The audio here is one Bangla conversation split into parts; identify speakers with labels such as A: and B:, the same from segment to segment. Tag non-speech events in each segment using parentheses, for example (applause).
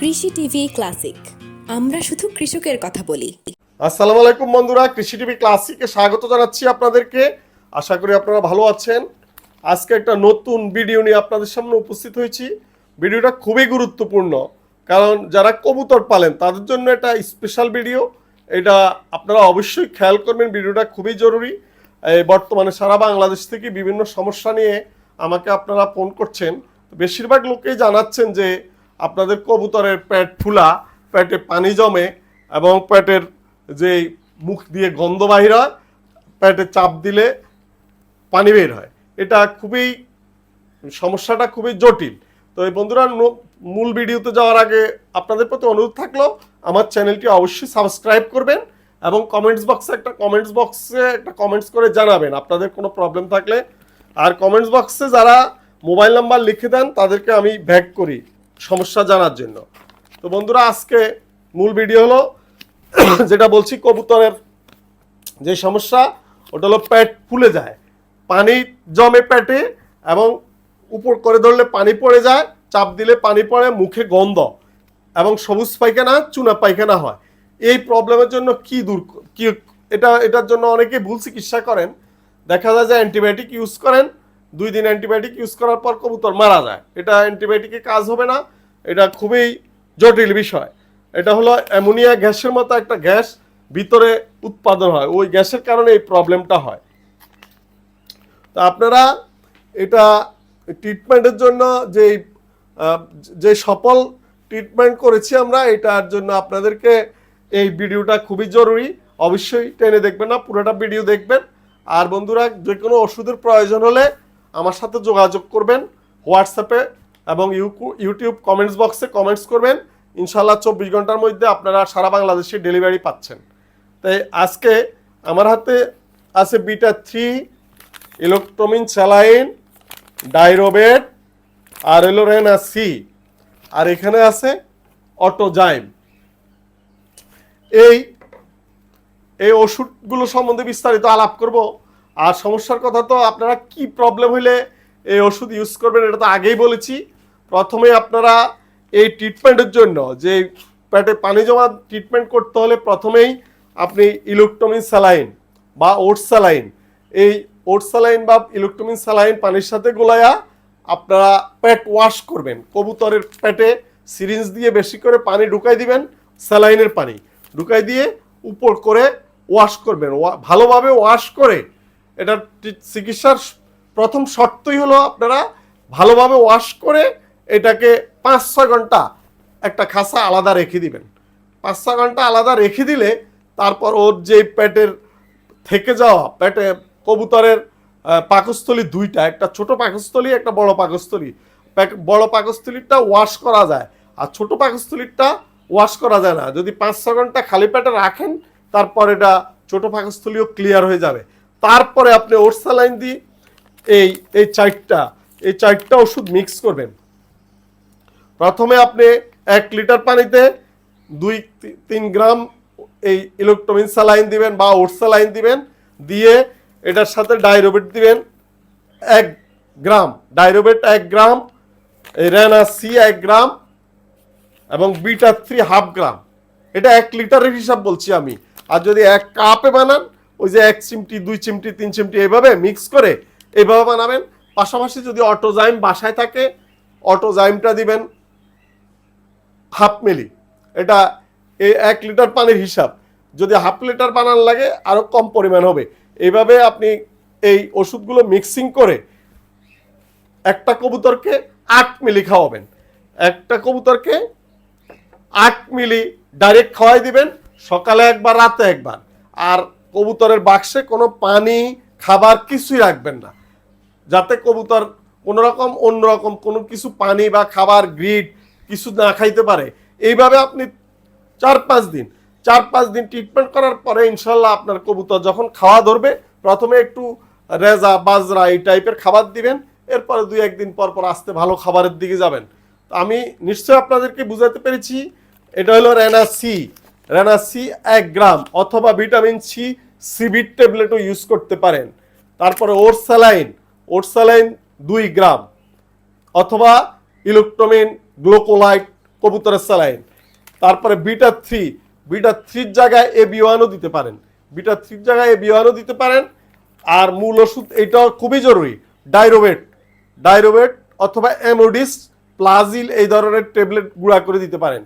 A: কৃষি টিভি ক্লাসিক। আমরা শুধু কৃষকের কথা বলি।
B: আসসালামু আলাইকুম বন্ধুরা, কৃষি টিভি ক্লাসিকে স্বাগত জানাচ্ছি আপনাদেরকে। আশা করি আপনারা ভালো আছেন। আজকে একটা নতুন ভিডিও নিয়ে আপনাদের সামনে উপস্থিত হয়েছি। ভিডিওটা খুবই গুরুত্বপূর্ণ, কারণ যারা কবুতর পালেন, তাদের জন্য এটা স্পেশাল ভিডিও এটা আপনারা অবশ্যই খেয়াল করবেন, ভিডিওটা খুবই জরুরি। বর্তমানে সারা বাংলাদেশ থেকে বিভিন্ন সমস্যা নিয়ে আমাকে আপনারা ফোন করছেন। বেশিরভাগ লোকেই জানাচ্ছেন যে আপনাদের কবুতরের পেট ফুলা, পেটে পানি জমে এবং পেটের যে মুখ দিয়ে গন্ধ বাহির হয়, পেটে চাপ দিলে পানি বের হয়। এটা খুবই, সমস্যাটা খুবই জটিল। তো এই বন্ধুরা মূল ভিডিওতে যাওয়ার আগে আপনাদের প্রতি অনুরোধ থাকল, আমার চ্যানেলটি অবশ্যই সাবস্ক্রাইব করবেন এবং কমেন্টস বক্সে একটা, কমেন্টস বক্সে একটা কমেন্টস করে জানাবেন। আপনাদের কোনো প্রবলেম থাকলে, আর কমেন্টস বক্সে যারা মোবাইল নাম্বার লিখে দেন, তাদেরকে আমি ব্যাক করি। সমস্যা জানার জন্য। তো বন্ধুরা, আজকে মূল ভিডিও হলো, (clears throat) যেটা বলছি কবুতরের যে সমস্যা, ওটা হলো পেট ফুলে যায়। পানি জমে পেটে এবং উপর করে ধরলে পানি পড়ে যায়, চাপ দিলে পানি পড়ে, মুখে গন্ধ এবং সবুজ পায়খানা, চুনা পায়খানা হয়। এই প্রবলেমের জন্য কি দূর কি এটা, এটার জন্য অনেকে ভুল চিকিৎসা করেন। দেখা যায় যে অ্যান্টিবায়োটিক ইউজ করেন, দুই দিন অ্যান্টিবায়োটিক ইউজ করার পর কবুতর মারা যায়। এটা অ্যান্টিবায়োটিকে কাজ হবে না। এটা খুবই জটিল বিষয়। এটা হলো অ্যামোনিয়া গ্যাসের মতো একটা গ্যাস ভিতরে উৎপাদন হয়। ওই গ্যাসের কারণে এই প্রবলেমটা হয়। তা আপনারা এটা ট্রিটমেন্টের জন্য যে যে সফল ট্রিটমেন্ট করেছি আমরা, এটার জন্য আপনাদেরকে এই ভিডিওটা খুবই জরুরি। অবশ্যই টেনে দেখবেন না, পুরোটা ভিডিও দেখবেন। আর বন্ধুরা, যে কোনো ওষুধের প্রয়োজন হলে আমার সাথে যোগাযোগ করবেন। হোয়াটসঅ্যাপে এবং ইউটিউব কমেন্টস বক্সে কমেন্টস করবেন। ইনশাল্লাহ চব্বিশ ঘণ্টার মধ্যে আপনারা সারা বাংলাদেশে ডেলিভারি পাচ্ছেন। তাই আজকে আমার হাতে আছে বিটা থ্রি ইলেকট্রোমিন স্যালাইন ডাইরোবেট আর এলো রেনা সি আর এখানে আছে অটোজাইম এই এই ওষুধগুলো সম্বন্ধে বিস্তারিত আলাপ করব। আর সমস্যার কথা তো আপনারা কি প্রবলেম হইলে এই ওষুধ ইউজ করবেন, এটা তো আগেই বলেছি। প্রথমে আপনারা এই ট্রিটমেন্টের জন্য যে পেটে পানি জমা ট্রিটমেন্ট করতে হলে প্রথমেই আপনি ইলেকট্রোমিন স্যালাইন বা ওটস স্যালাইন এই ওটস স্যালাইন বা ইলেকট্রোমিন স্যালাইন পানির সাথে গোলায়া আপনারা পেট ওয়াশ করবেন। কবুতরের পেটে সিরিঞ্জ দিয়ে বেশি করে পানি ঢুকাই দিবেন স্যালাইনের পানি। ঢুকাই দিয়ে উপর করে ওয়াশ করবেন। ভালোভাবে ওয়াশ করে এটা চিকিৎসার প্রথম শর্তই হলো আপনারা ভালোভাবে ওয়াশ করে এটাকে পাঁচ, ছয় ঘণ্টা একটা খাসা আলাদা রেখে দিবেন। পাঁচ, ছয় ঘণ্টা আলাদা রেখে দিলে তারপর ওর যে পেটের থেকে যাওয়া, পেটে কবুতরের পাকস্থলী দুইটা, একটা ছোট পাকস্থলী, একটা বড় পাকস্থলী। বড় পাকস্থলীটা ওয়াশ করা যায় আর ছোট পাকস্থলীটা ওয়াশ করা যায় না। যদি পাঁচ ছ ঘণ্টা খালি পেটে রাখেন, তারপর এটা ছোট পাকস্থলীও ক্লিয়ার হয়ে যাবে। তারপরে আপনি ওরসালাইন দিয়ে এই এই চারটা এই চারটা ওষুধ মিক্স করবেন। প্রথমে আপনি এক লিটার পানিতে দুই তিন গ্রাম এই ইলেকট্রোমিন স্যালাইন দিবেন বা ওট স্যালাইন দিবেন, দিয়ে এটার সাথে ডায়রোবেট দিবেন এক গ্রাম। ডাইরোবেট এক গ্রাম, এই রেনা সি এক গ্রাম এবং বিটা থ্রি হাফ গ্রাম। এটা এক লিটারের হিসাব বলছি আমি। আর যদি এক কাপে বানান, ওই যে এক চিমটি, দুই চিমটি, তিন চিমটি এভাবে মিক্স করে এভাবে বানাবেন। পাশাপাশি যদি অটোজাইম বাসায় থাকে, অটোজাইমটা দিবেন হাফ মিলি। এটা এই এক লিটার পানির হিসাব। যদি হাফ লিটার বানান লাগে আরও কম পরিমাণ হবে। এইভাবে আপনি এই ওষুধগুলো মিক্সিং করে একটা কবুতরকে আট মিলি খাওয়াবেন। একটা কবুতরকে আট মিলি ডাইরেক্ট খাওয়াই দিবেন, সকালে একবার, রাতে একবার। আর কবুতরের বাক্সে কোনো পানি, খাবার কিছুই রাখবেন না। যাতে কবুতর কোনো রকম অন্যরকম কোনো কিছু পানি বা খাবার, গ্রিড কিছু না খাইতে পারে। এইভাবে আপনি চার পাঁচ দিন চার পাঁচ দিন ট্রিটমেন্ট করার পরে ইনশাল্লাহ আপনার কবুতর যখন খাওয়া ধরবে, প্রথমে একটু রেজা, বাজরা এই টাইপের খাবার দিবেন, এরপরে দুই একদিন পর পর আসতে ভালো খাবারের দিকে যাবেন। তো আমি নিশ্চয়ই আপনাদেরকে বুঝাতে পেরেছি, এটা হলো রেনা সি রেনা সি এক গ্রাম অথবা ভিটামিন সি সিবিট ট্যাবলেটও ইউজ করতে পারেন। তারপরে ওর স্যালাইন ওর স্যালাইন দুই গ্রাম অথবা ইলেকট্রোমিন গ্লোকোলাইট কবুতরের স্যালাইন। তারপরে বিটা থ্রি। বিটা থ্রির জায়গায় এ বিওয়ানও দিতে পারেন। বিটা থ্রির জায়গায় এ বিওয়ানও দিতে পারেন। আর মূল ওষুধ এটা খুবই জরুরি। ডাইরোবেট ডাইরোবেট অথবা অ্যামোডিস প্লাজিল এই ধরনের ট্যাবলেট গুঁড়া করে দিতে পারেন।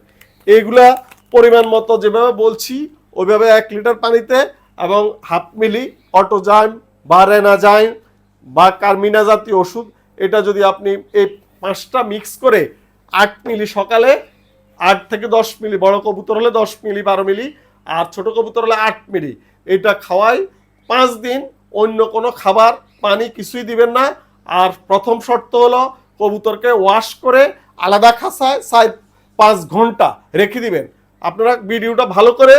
B: এইগুলা পরিমাণ মতো যেভাবে বলছি, ওইভাবে এক লিটার পানিতে এবং হাফ মিলি অটোজাইম বা রেনাজাইম বা কার্মিনা জাতীয় ওষুধ। এটা যদি আপনি এই পাঁচটা মিক্স করে আট মিলি সকালে, আট থেকে দশ মিলি, বড় কবুতর হলে দশ মিলি, বারো মিলি, আর ছোট কবুতর হলে আট মিলি। এটা খাওয়াই পাঁচ দিন, অন্য কোনো খাবার, পানি কিছুই দিবেন না। আর প্রথম শর্ত হলো কবুতরকে ওয়াশ করে আলাদা খাসায় সাই পাঁচ ঘণ্টা রেখে দিবেন। আপনারা ভিডিওটা ভালো করে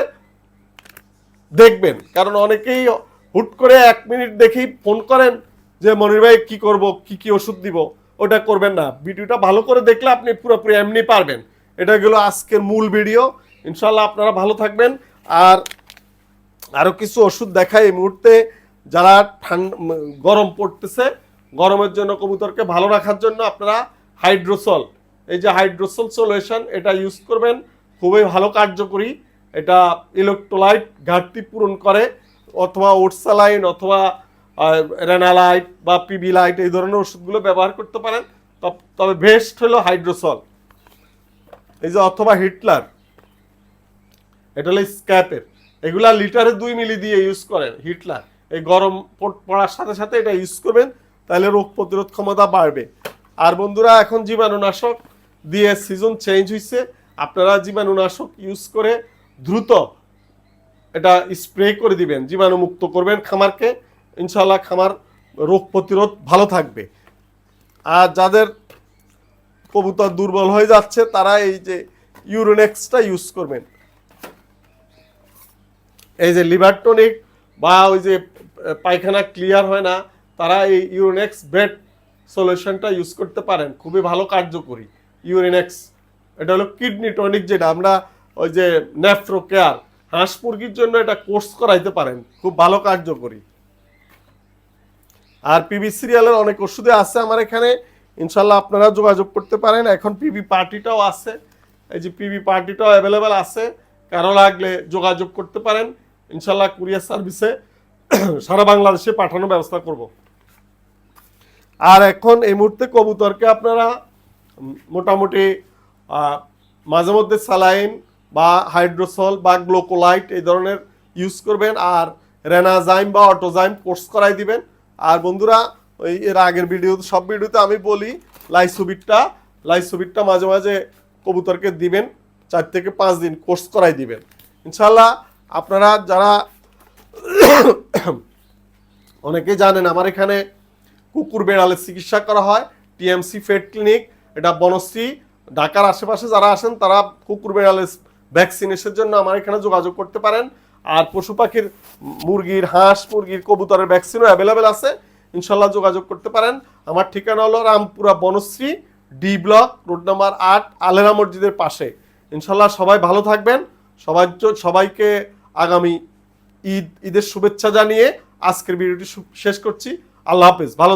B: দেখবেন। কারণ অনেকেই হুট করে এক মিনিট দেখেই ফোন করেন যে, মনির ভাই, কি করব? কী কি ওষুধ দিব? ওটা করবেন না। ভিডিওটা ভালো করে দেখলে আপনি পুরোপুরি এমনি পারবেন। এটা গেলো আজকের মূল ভিডিও। ইনশাল্লাহ আপনারা ভালো থাকবেন। আর আরও কিছু ওষুধ দেখায় এই মুহূর্তে। যারা ঠান্ডা গরম পড়তেছে, গরমের জন্য কবুতরকে ভালো রাখার জন্য আপনারা হাইড্রোসল। এই যে হাইড্রোসল সলিউশন, এটা ইউজ করবেন। খুবই ভালো কার্যকরী। এটা ইলেকট্রোলাইট ঘাটতি পূরণ করে। অথবা ওটসালাইন অথবা রেনালাইট বা পিবি লাইট এই ধরনের ওষুধগুলো ব্যবহার করতে পারেন। তবে বেস্ট হলো হাইড্রোসল এই যে অথবা হিটলার। এটা হলো স্ক্যাপের এগুলা লিটারে দুই মিলি দিয়ে ইউজ করেন হিটলার। এই গরম পড়ার সাথে সাথে এটা ইউজ করবেন, তাহলে রোগ প্রতিরোধ ক্ষমতা বাড়বে। আর বন্ধুরা, এখন জীবাণুনাশক দিয়ে সিজন চেঞ্জ হয়েছে আপনারা জীবাণুনাশক ইউজ করে দ্রুত এটা স্প্রে করে দিবেন। জীবাণুমুক্ত করবেন খামারকে। ইনশাল্লাহ খামার রোগ প্রতিরোধ ভালো থাকবে। আর যাদের কবুতর দুর্বল হয়ে যাচ্ছে, তারা এই যে ইউরোনেক্সটা ইউজ করবেন। এই যে লিভার টনিক বা ওই যে পায়খানা ক্লিয়ার হয় না, তারা এই ইউরোনেক্স বেড সলিউশনটা ইউজ করতে পারেন। খুবই ভালো কার্যকরী ইউরিনেক্স এটা হলো কিডনি টনিক যেটা আমরা ওই যে নেফ্রো কেয়ার হাঁস মুরগির জন্য এটা কোর্স করাইতে পারেন। খুব ভালো কার্যকরী। আর পিবি সিরিয়ালের অনেক ওষুধে আছে আমার এখানে। ইনশাল্লাহ আপনারা যোগাযোগ করতে পারেন। এখন পিবি পার্টিটাও আছে। এই যে পিবি পার্টিটাও অ্যাভেলেবেল আছে। কারও লাগলে যোগাযোগ করতে পারেন। ইনশাল্লাহ কুরিয়ার সার্ভিসে সারা বাংলাদেশে পাঠানোর ব্যবস্থা করব। আর এখন এই মুহূর্তে কবুতরকে আপনারা মোটামুটি মাঝে মধ্যে স্যালাইন বা হাইড্রোসল বা গ্লোকোলাইট এই ধরনের ইউজ করবেন। আর রেনাজাইম বা অটোজাইম কোর্স করাই দিবেন। আর বন্ধুরা, ওই এর আগের ভিডিও সব ভিডিওতে আমি বলি, লাইসোবিটটা লাইসোবিটটা মাঝে মাঝে কবুতরকে দিবেন, চার থেকে পাঁচ দিন কোর্স করাই দিবেন। ইনশাল্লাহ আপনারা যারা (coughs) অনেকেই জানেন, আমার এখানে কুকুর বেড়ালের চিকিৎসা করা হয়, টিএমসি ফেড ক্লিনিক, এটা বনশ্রী, ঢাকার আশেপাশে যারা আসেন, তারা কুকুর বেড়ালের ভ্যাকসিনেশনের জন্য আমার এখানে যোগাযোগ করতে পারেন। আর পশু পাখির মুরগির, হাঁস, মুরগির, কবুতরের ভ্যাকসিনও অ্যাভেলেবেল আছে। ইনশাল্লাহ যোগাযোগ করতে পারেন। আমার ঠিকানা হলো Rampura Banasree, D block, road number আট, আলেরা মসজিদের পাশে। ইনশাল্লাহ সবাই ভালো থাকবেন। সবাই সবাইকে আগামী ঈদ, ঈদের শুভেচ্ছা জানিয়ে আজকের ভিডিওটি শেষ করছি। আল্লাহ হাফেজ। ভালো